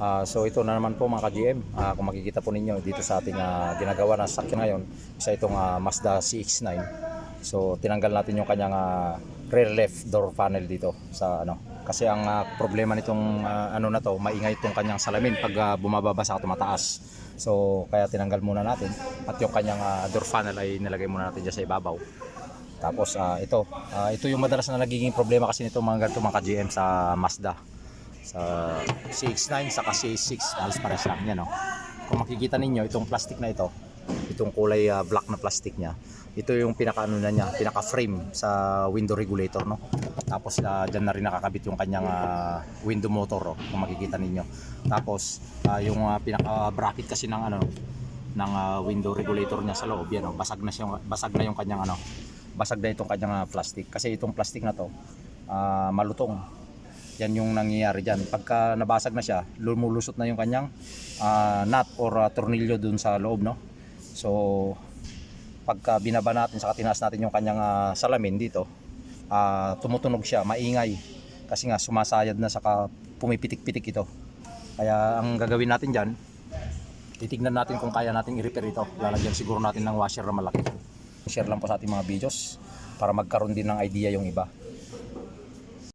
Ah, so ito na naman po mga ka-GM, Ah, kung makikita po ninyo dito sa ating ah, ginagawa na sakyan ngayon, isa itong ah, Mazda CX-9. So tinanggal natin yung kanyang ah, rear left door panel dito sa ano. Kasi ang ah, problema nitong ah, ano na to, maingay itong kanyang salamin pag ah, bumababa sa tumataas. So kaya tinanggal muna natin at yung kanyang ah, door panel ay nilagay muna natin dyan sa ibabaw. Tapos ah, ito, ah, ito yung madalas na nagiging problema kasi nito mga ganito mga ka-GM sa Mazda. Sa CX-9 sa C6 halos pares lang yan no. Kung makikita ninyo itong plastic na ito, itong kulay ah, black na plastic niya, ito yung pinaka ano na niya, pinaka frame sa window regulator no. Tapos uh, diyan na rin nakakabit yung kanyang ah, window motor oh, kung makikita ninyo. Tapos ah, yung ah, pinaka bracket kasi ng ano ng ah, window regulator niya sa loob yan oh, basag na siya basag na yung kanyang ano basag na itong kanyang ah, plastic kasi itong plastic na to ah, malutong yan yung nangyayari dyan. Pagka nabasag na siya lumulusot na yung kanyang ah, nut or ah, tornilyo dun sa loob no? So pagka binaba natin sa tinaas natin yung kanyang ah, salamin dito ah, tumutunog siya maingay. Kasi nga sumasayad na saka pumipitik-pitik ito. Kaya ang gagawin natin dyan titignan natin kung kaya natin i-repair ito. Lalagyan siguro natin ng washer na malaki. Share lang po sa ating mga videos para magkaroon din ng idea yung iba